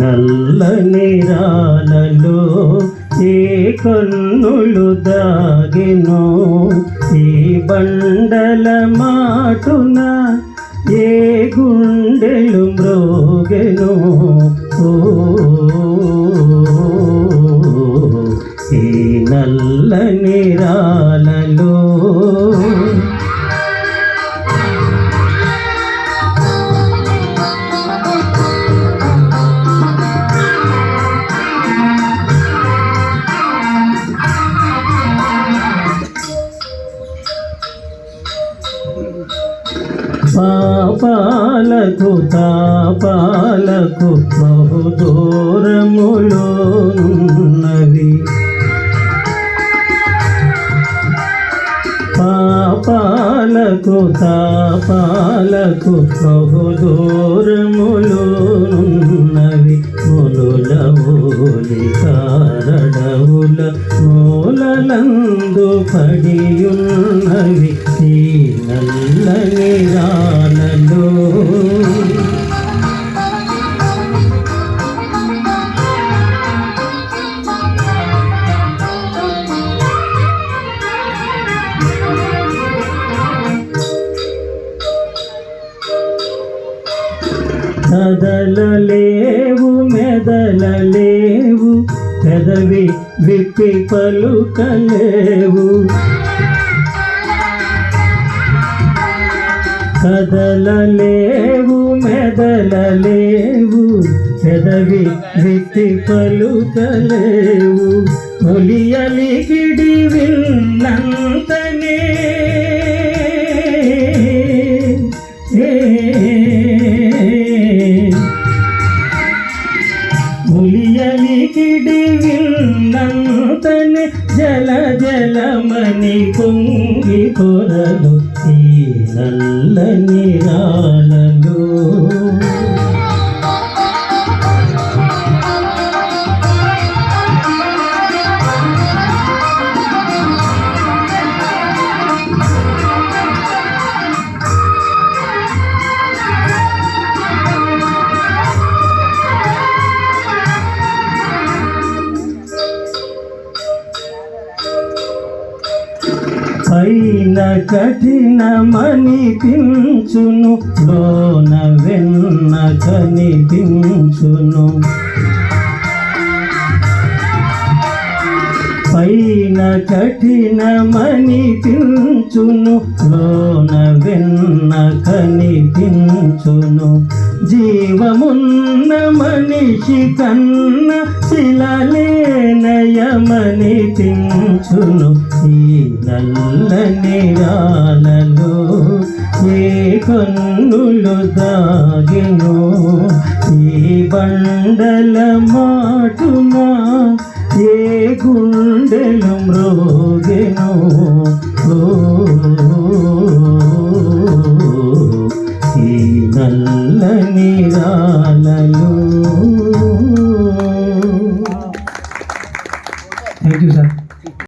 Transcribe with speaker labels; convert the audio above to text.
Speaker 1: నల్లని రాలలో ఏ కన్నులు దాగినో ఈ బండల మాటున গেল ও పాపాలకు తాపాలకు బహు దూరములోనున్నవి పాపాలకు తాపాలకు బహు పడియున్నవి ఈ నల్లని రాలలో కదలలేవు మెదలలేవు పెదవి విప్పి పలుకలేవు. కదలలేవు మెదలలేవు. పెదవి విప్పి పలుకలేవు. ఒలియలిగిడి విన్నంతనే జలమని పొంగి కొరలు ఈ నల్లని రాలలో పైన కఠినమనిపించును లోన వెన్న కనిపించును కఠినమని తించును లోన వెన్న కనిపించును జీవమున్న మనిషి కన్న శిలలేనయమని తించును ఈ నల్లని రాలలో ఏ కన్నులు దాగిను? ఈ బండల మాటున గుండెలు మృగెను ఈ నల్లని రాలలో